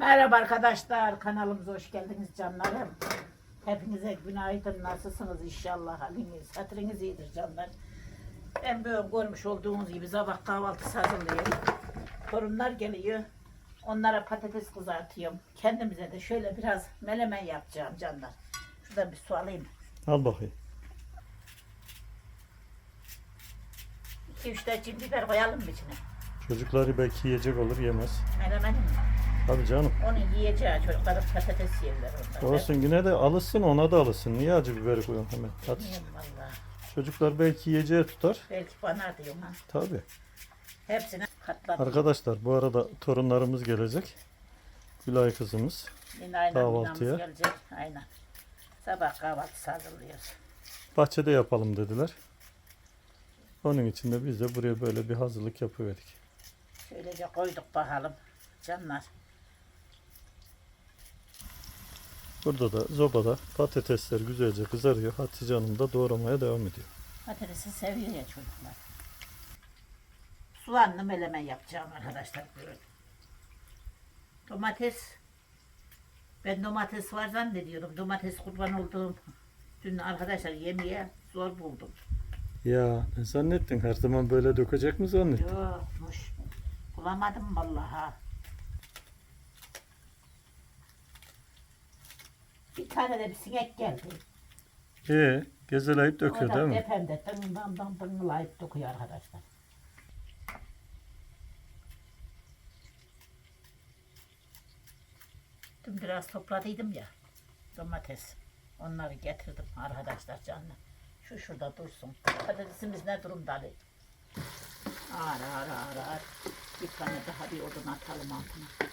Merhaba arkadaşlar, kanalımıza hoş geldiniz canlarım. Hepinize günaydın, nasılsınız inşallah haliniz, hatırınız iyidir canlar. Ben böyle görmüş olduğunuz gibi sabah kahvaltısı hazırlıyorum. Torunlar geliyor, onlara patates kızartıyorum. Kendimize de şöyle biraz melemen yapacağım canlar. Şuradan bir su alayım. Al bakayım. 2-3 de cin biber koyalım mı içine? Çocukları belki yiyecek olur yemez. Melemenin mi? Tabii canım. Onun yiyeceği çocuklar patates yerler onlar. Olsun yine de alışsın ona da alışsın. Niye acı biberi koyuyorsun hemen? Hadi. Bilmiyorum. Çocuklar belki yiyeceği tutar. Belki bana diyorum ha. Tabii. Hepsini katladım. Arkadaşlar bu arada torunlarımız gelecek. Gülay kızımız. Yine aynen Kahvaltıya. binamız gelecek. Aynen. Sabah kahvaltısı hazırlıyoruz. Bahçede yapalım dediler. Onun için de biz de buraya böyle bir hazırlık yapıverdik. Şöylece koyduk bakalım. Canlar. Burada da zobada patatesler güzelce kızarıyor. Hatice Hanım da doğramaya devam ediyor. Patatesi seviyor ya çocuklar. Soğanlı melemen yapacağım arkadaşlar. Böyle. Domates. Ben domates var zannediyorum. Domates kurban olduğum dün arkadaşlar yemeğe zor buldum. Ya ne zannettin? Her zaman böyle dökecek mi zannettin? Yokmuş. Bulamadım vallahi. Bir tane de bir sinek geldi. Ee, gezeleyip döküyor değil mi? tepemde tınından dan tıngılayıp dokuyor arkadaşlar. Dün biraz topladıydım ya domates. Onları getirdim arkadaşlar canlı. Şu şurada dursun. Patatesimiz ne durumda Ali? Ağır ağır ağır ağır. Bir tane daha bir odun atalım altına.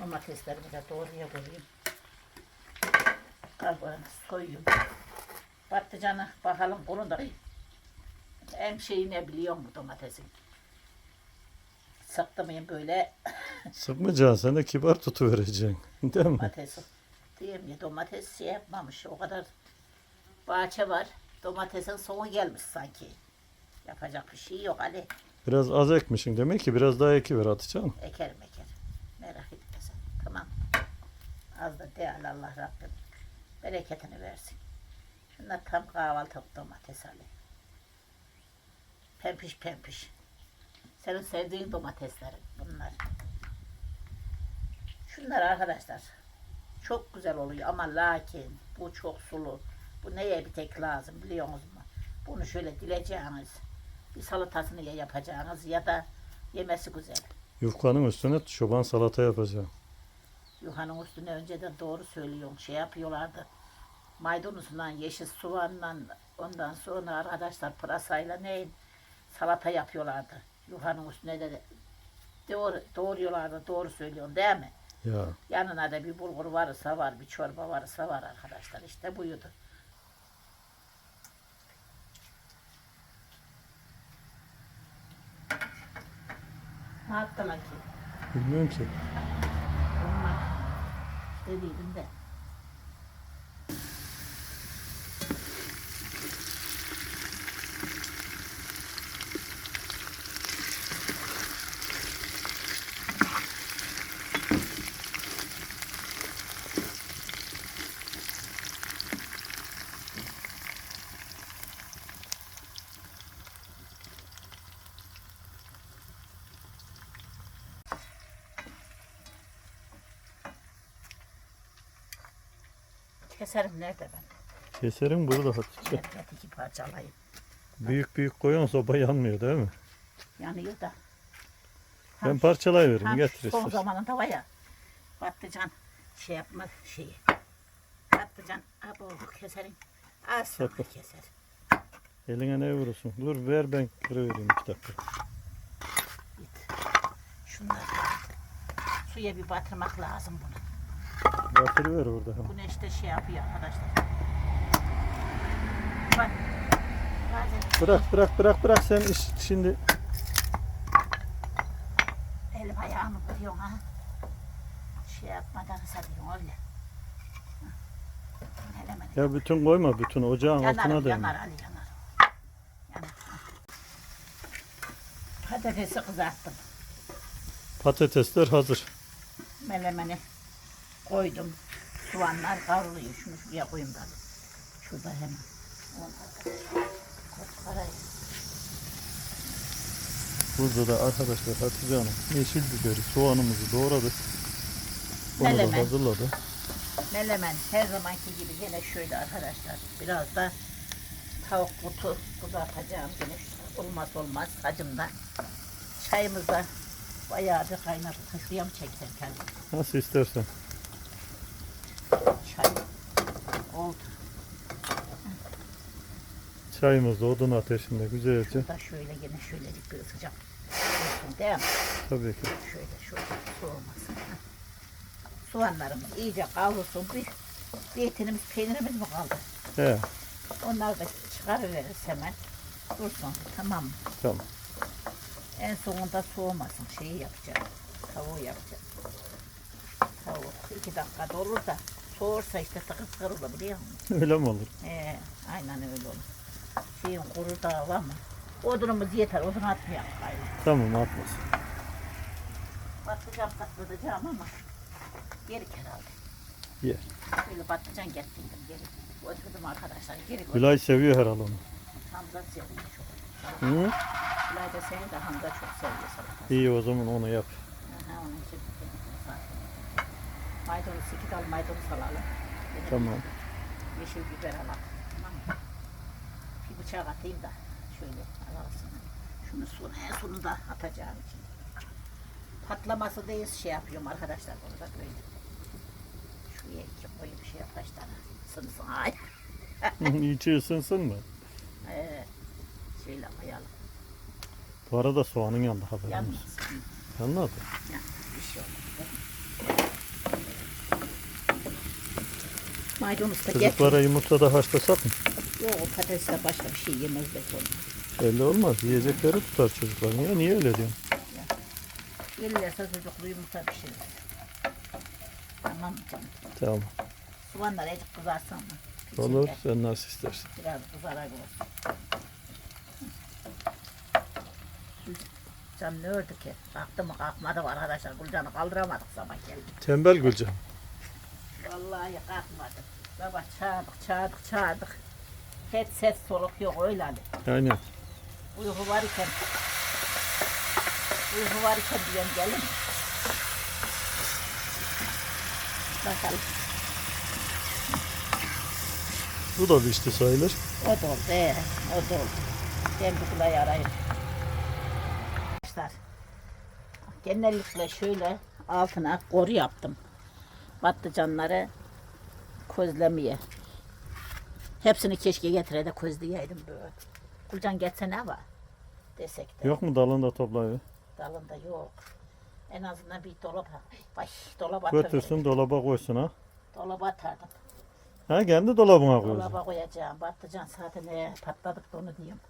Domateslerimi de doğruya koyayım. Kabağını soyuyorum. Patlıcanı bakalım onu da hem şeyi ne biliyor mu domatesin? Sıktım böyle Sıkmayacaksın sen de kibar tutuvereceksin. Değil mi? domatesi. Diyeyim ya domates şey yapmamış o kadar bahçe var. Domatesin sonu gelmiş sanki. Yapacak bir şey yok Ali. Biraz az ekmişsin demek ki biraz daha ekiver Hatice Hanım. Ekerim ekerim. Merak etme sen. Tamam. Az da değerli Allah Rabbim. Bereketini versin. Şunlar tam kahvaltılık domates Ali. Pempiş pempiş. Senin sevdiğin domateslerin bunlar. Şunlar arkadaşlar. Çok güzel oluyor ama lakin bu çok sulu. Bu neye bir tek lazım biliyor musunuz? Bunu şöyle dileceğiniz. Bir salatasını ya yapacağınız ya da yemesi güzel. Yufkanın üstüne çoban salata yapacağım. Yuhanın üstüne önceden doğru söylüyorum. Şey yapıyorlardı. Maydanozla, yeşil soğanla, ondan sonra arkadaşlar pırasayla neyin salata yapıyorlardı. Yuhanın üstüne de doğru, doğruyorlardı. Doğru söylüyorum değil mi? Ya Yanına da bir bulgur varsa var, bir çorba varsa var arkadaşlar. İşte buydu. Ne yaptılar ki? bilmiyorum ki. Onlar dediydim de. Keserim nerede ben? Keserim burada Hatice. Evet, iki parçalayayım. Büyük büyük koyan soba yanmıyor değil mi? Yanıyor da. Ben parçalayıveririm tam getir Son istersen. zamanında var ya. Patlıcan şey yapma şeyi. Patlıcan abo keserim. Az sonra Sakın. keser. Eline ne vurursun? Dur ver ben kırıvereyim iki dakika. Git. Şunları suya bir batırmak lazım bunu. Batırıver orada. Güneşte şey yapıyor arkadaşlar. Bak. Bazen Bırak bırak bırak bırak sen iş, şimdi elim ayağımı kırıyorsun ha. Şey yapmadan sarıyorsun öyle. Ya bütün koyma bütün ocağın Yanar, altına yanar değme. Ali yanar. Yanar. Patatesi kızarttım. Patatesler hazır. Melemeni koydum. Soğanlar kavruluyor. Şunu şuraya koyayım da. Şurada hemen. Burada da arkadaşlar Hatice Hanım yeşil biberi, soğanımızı doğradık. Onu da Melemen. hazırladı. Melemen her zamanki gibi yine şöyle arkadaşlar. Biraz da tavuk butu kızartacağım yine. Olmaz olmaz hacımda. Çayımız da bayağı bir kaynadı. Şuraya mı çeksen kendini? Nasıl istersen. Çay. Oldu. Çayımız da odun ateşinde güzelce. Da şöyle yine şöyle ısıcak. Olsun değil mi? Tabii ki. Şöyle şöyle soğumasın. Soğanlarımız iyice kavrulsun. Bir zeytinimiz, peynirimiz mi kaldı? He, Onları da çıkarıveririz hemen. Dursun tamam mı? tamam. En sonunda soğumasın. Şeyi yapacağım. Tavuğu yapacağım. Tavuk iki dakikada olur da soğursa işte tıkır olur biliyor musun? Öyle mi olur? Ee, aynen öyle olur. Şeyin kuru da var mı? Odunumuz yeter. Odun atmayalım gayrı. Tamam atmasın. Patlıcan patlatacağım ama geri herhalde. Yer. Böyle patlıcan getirdim geri. Oturdum arkadaşlar geri koydum. Gülay seviyor herhalde onu. Hamza seviyor çok. Hı? Gülay da seni de Hamza çok seviyor salatası. İyi o zaman onu yap. Aha, onun için. Maydanoz, iki dal maydanoz alalım. De Tamam. Yeşil biber alalım. Tamam mı? Bir bıçak atayım da şöyle alalım. Şunu son, en sonunda atacağım için. Patlaması değil şey yapıyorum arkadaşlar burada böyle. Şuraya iki koyup şey yap kaç tane. Ay. İçi ısınsın mı? Ee, şöyle koyalım. Bu arada soğanın yanında haberimiz. Yanmasın. Anladın? Ya, bir şey olmaz. Maydanoz da getir. Çocuklara yumurta da haşlasak mı? Yok patatesle başka bir şey yemezler sonra. Belli olmaz. Yiyecekleri tutar çocukların. Ya niye öyle diyorsun? Gelirlerse çocuklu yumurta pişirir. Tamam mı canım? Tamam. Soğanlar azıcık kızarsın mı? Olur. Sen nasıl istersen. Biraz kızarak olsun. Can ne ördü ki? Kalktı mı kalkmadı arkadaşlar. Gülcan'ı kaldıramadık sabah geldi. Tembel Gülcan. Vallahi kalkmadı. Sabah çağırdık çağırdık çağırdık. Hiç ses soluk yok öyle hani. Aynen. Uyku var iken Uyku var iken diyorum gelin. Bakalım. Bu da dişli sayılır. O da oldu. Ee, o da oldu. Ben bir kulayı arayayım. Arkadaşlar. Genellikle şöyle altına koru yaptım. Patlıcanları közlemeye. Hepsini keşke getire de közleyeydim böyle. Kulcan getse ne var? Desek de. Yok mu dalında toplayı? Dalında yok. En azından bir dolap. Vay dolap atardım. Götürsün dolaba koysun ha. Dolaba atardım. Ha kendi dolabına koysun. Dolaba koyacağım. Patlıcan zaten e, patladık da onu diyeyim.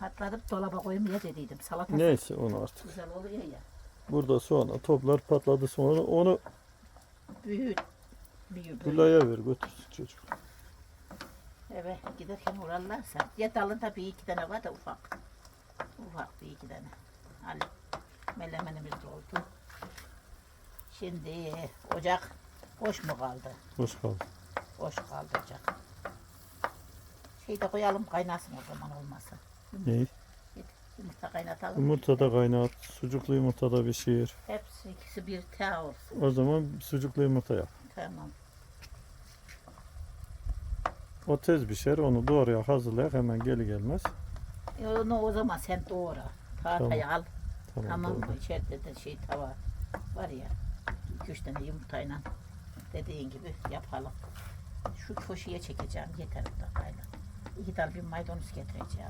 Patladık dolaba koyayım ya dediydim. Salata Neyse onu artık. güzel oluyor ya. Burada sonra toplar patladı sonra onu Büyük. Büyük. Gülay'a ver götürsün çocuk. Evet giderken uğrarlarsa. Ya dalında bir iki tane var da ufak. Ufak bir iki tane. Ali. Melemenimiz de oldu. Şimdi ocak boş mu kaldı? Hoş kaldı. Boş kaldı ocak. Şey de koyalım kaynasın o zaman olmasa. Neyi? Yumurta kaynatalım. Yumurta da kaynat. Sucuklu yumurta da pişir. Hepsi ikisi bir te olsun. O zaman sucuklu yumurta yap. Tamam. O tez pişer. Onu doğruya hazırlayak hemen geli gelmez. E onu o zaman sen doğra. Tahtayı al. Tamam. Tamam doğru. mı? İçeride de şey tava var ya. iki üç tane yumurtayla dediğin gibi yapalım. Şu köşeye çekeceğim. Yeter bu dakikayla. İki tane bir maydanoz getireceğim.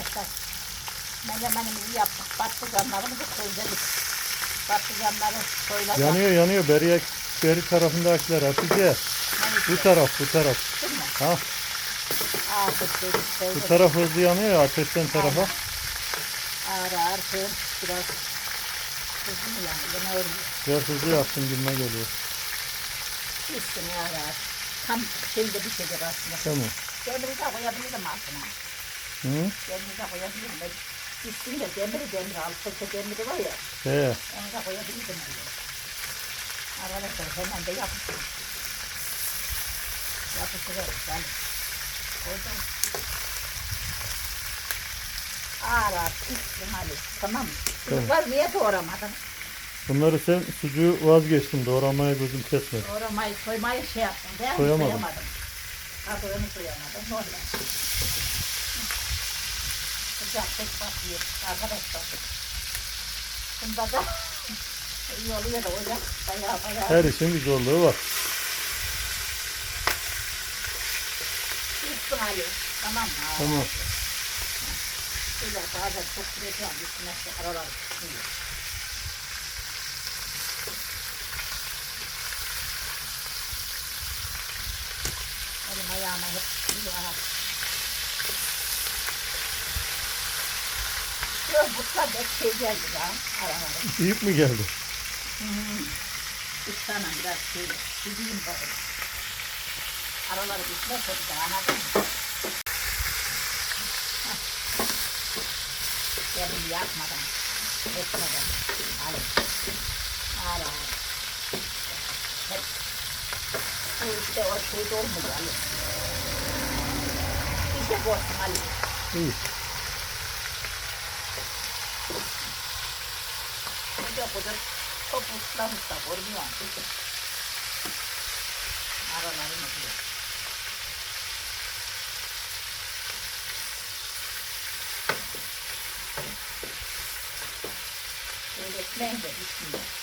Arkadaşlar menemenimizi yaptık. Patlıcanlarımızı közledik. Patlıcanları soyacağız. Yanıyor yanıyor. Beriye, beri tarafındakiler Hatice. Bu taraf bu taraf. Değil mi? Ha, Aa, közledik, bu taraf hızlı yanıyor ya ateşten tarafa. Ağır ağır kız biraz hızlı mı yani? Yine öyle. Biraz hızlı yapsın gülme geliyor. Üstüne ağır ağır. Tam şimdi bir şeydir aslında. Tamam. Demiri de koyabilirim altına. Hı? De koyabilirim ben. Gitsin de demiri demiri al. Çeke demiri var ya. He. Onu da koyabilirim diyor. Arkadaşlar hemen de yapıştır. Yapıştırırız yani. Koydum. Ağır pişsin Ali. Tamam mı? Çocuklar niye doğramadın? Bunları sen sucuğu vazgeçtin. Doğramaya gözüm kesmedi. Doğramayı, soymayı şey yaptım. değil mi? Soyamadım. Soyamadım. Kabuğunu soyamadım. Normal. Sıcak pek bakıyor arkadaşlar. Bunda da iyi oluyor da ocak bayağı bayağı. Her işin bir zorluğu var. Üstün Ali. Tamam mı? Tamam. Şöyle bazen çok süreceğim. Üstüne işte aralar çıkıyor. Elim ayağıma hep bir rahat. Yok butlar da şey geldi ya. Aralarım. Büyük mü geldi? Üç tane biraz şey. Gideyim bakalım. Araları de anladın mı? Elimi yakmadan, etmeden. Al. Al al. Hep. Bu işte o şey dolmuyor. İşte boşsun Ali. İyi. 따뜻다 얼음이 안 뜨죠. 알아나는 거죠. 이게 플레인 되겠습니다.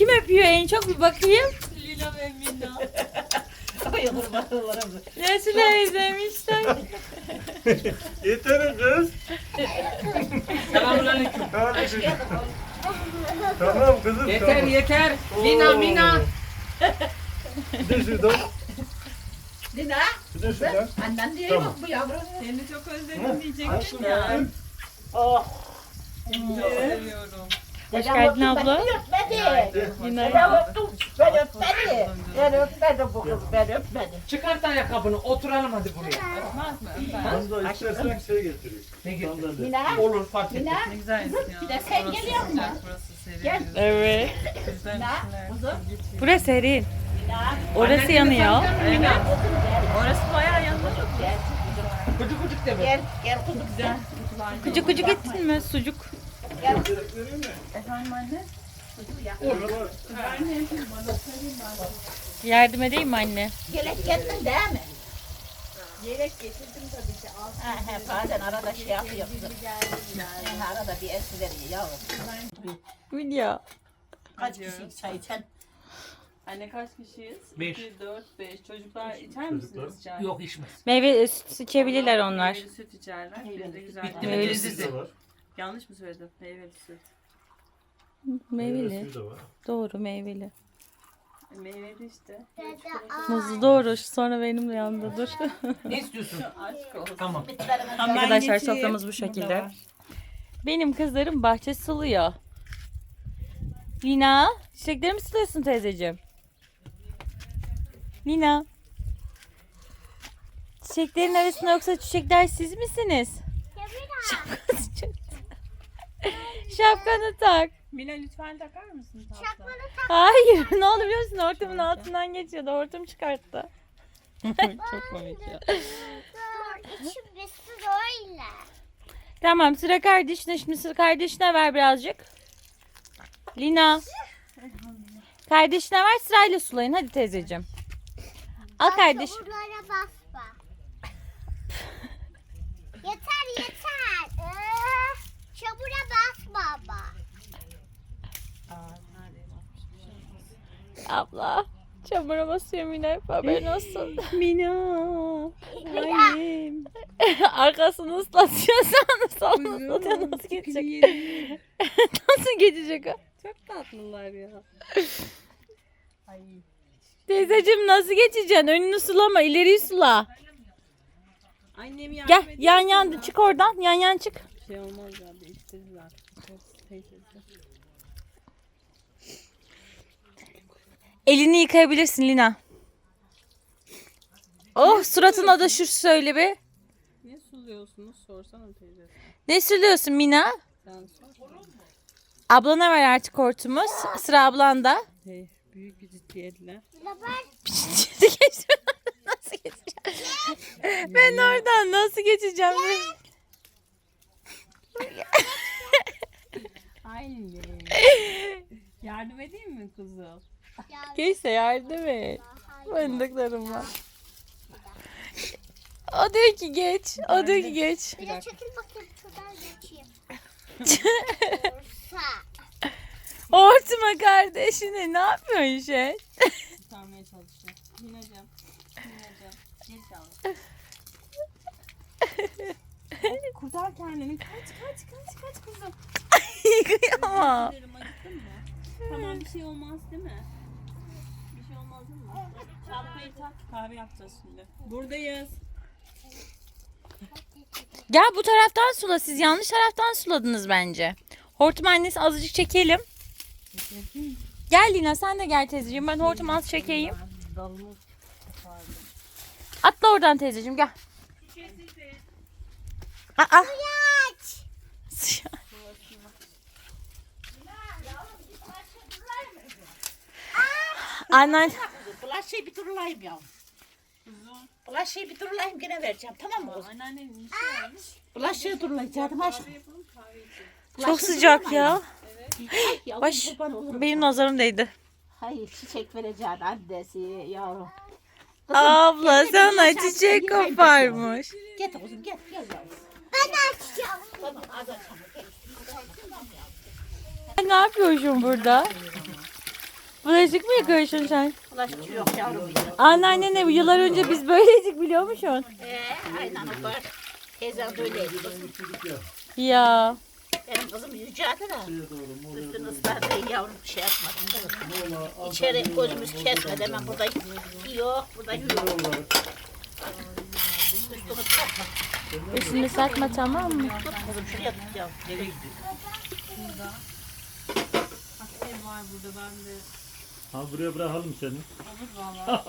Kim öpüyor en çok bir bakayım. Lila ve Mina. Ay kurban olurum. Nasıl özlemişler. Yeterim kız. Selamünaleyküm. Tamam kızım. Yeter yeter. Mina mina. Bir de şuradan. Dina, Bir de şuradan. annen diye Tamam. bak bu yavrum. Seni çok özledim diyecektim ya. Oh. Çok seviyorum. Hoş geldin abla. Öpmedi. Yine Ben öptüm. Ben öpmedi. Ben öpmedim bu kız. Ben öpmedim. Çıkart ayakkabını oturalım hadi buraya. Öpmez mi? Öper. Fazla istersen şey getireyim. Ne getir? Sandalye. Mina. Olur fark etmez. Mina. Ne güzelsin ya. Bir de sen geliyor musun? Burası serin. Gel. Evet. Güzel. Burası serin. Mina. Orası yanıyor. Orası bayağı yanıyor. Gel. Kucuk kucuk de. Gel. Gel. Gel. Kucuk kucuk ettin mi? Sucuk. Gel. Efendim anne? Yardım edeyim mi anne? Yelek getirdin değil mi? Yelek getirdim tabii ki. Ha, he, bazen arada şey yapıyor. He, arada bir es veriyor yavrum. Video. Kaç kişi çay içen? Anne kaç kişiyiz? Beş. 2, 4, 5. Çocuklar içer misiniz çay? Yok içmez. Meyve süt içebilir onlar. Meyveli süt içerler. De güzel. Mi? Meyveli Testi Süt de var. Yanlış mı söyledim? Meyveli süt. Meyveli. Suyu da var. Doğru meyveli. E, Meyveli işte. Muzlu doğru. Sonra benim de yanımda dur. Ne istiyorsun? Aşk olsun. Tamam. Arkadaşlar soframız bu şekilde. Benim kızlarım bahçe suluyor. Lina, çiçekleri mi suluyorsun teyzeciğim? Lina. Çiçeklerin arasında yoksa çiçekler siz misiniz? Çıktı. Şapkanı tak. Mila lütfen takar mısın tatlım? Hayır ne oldu biliyor musun? Hortumun altından geçiyordu. Hortum çıkarttı. Çok komik ya. İçim bir öyle. Tamam sıra kardeşine. Şimdi sıra kardeşine ver birazcık. Lina. Kardeşine ver sırayla sulayın. Hadi teyzeciğim. Al kardeş. Çamurlara basma. yeter yeter. Çamura basma ama. Abla. Çamura basıyor Mina hep haberin olsun. Mina. Annem. Arkasını ıslatıyorsan sol Nasıl geçecek? Nasıl geçecek o? Çok tatlılar ya. Teyzeciğim nasıl geçeceksin? Önünü sulama, ileriyi sula. Annem yardım Gel yan yan çık oradan. Yan yan çık. Şey olmaz ya değiştirdiler. Teyzesi. Elini yıkayabilirsin Lina. Oh suratına da şu söyle be. Niye suluyorsunuz sorsana teyzesi. Ne sürüyorsun Mina? Sen sor. Ablana ver artık hortumuz. Sıra ablanda. Hey, büyük bir ciddiyetle. nasıl geçeceğim? ben oradan nasıl geçeceğim? Anne. yardım edeyim mi kuzum? Geçse yardım et. Fındıklarım var. O diyor ki geç. O diyor ki geç. Bir de çekil bakayım şuradan geçeyim. Olsa. Hortuma kardeşine ne yapıyorsun şey? Kurtarmaya çalışıyor. Minacığım. Minacığım. Gel yavrum. Kurtar kendini. Kaç kaç kaç kaç kuzum. Acıttın mı? Tamam bir şey olmaz değil mi? Bir şey olmaz değil mi? Şapkayı tak. Kahve yapacağız şimdi. Buradayız. Gel bu taraftan sula. Siz yanlış taraftan suladınız bence. Hortum annesi azıcık çekelim. Gel Lina sen de gel teyzeciğim. Ben hortumu az çekeyim. Atla oradan teyzeciğim gel. Aa. Suya- Annen Bulaşığı bir durulayım ya. Bulaşığı bir durulayım gene vereceğim tamam mı? kızım? Anneannemin işi varmış. Bulaşığı durulayacaktım aşkım. Kahve yapalım kahve içelim. çok sıcak ya. Yavrum Baş- kurban olurum. Benim nazarım değdi. Hayır çiçek vereceğin annesi yavrum. Abla sana çiçek koparmış. Gel kızım gel gel yavrum. Ben açacağım. Tamam az açalım. Gel. Ne yapıyorsun burada? Bulaşık mı yıkıyorsun sen? Bulaşıcı yok yavrum. Anneannene yıllar önce biz böyleydik biliyor musun? Ee, aynen o var. Teyzem de öyleydi. Ya. Benim kızım yüceldi de. Üstünü ıslatmayın yavrum bir şey yapmadım. İçeri gözümüz kesmedi hemen burada yok burada yok. Üstünü ıslatma. Üstünü satma tamam mı? Tut kızım şuraya tut yavrum. Ev var burada ben de. Ha buraya bırakalım seni. Olur valla.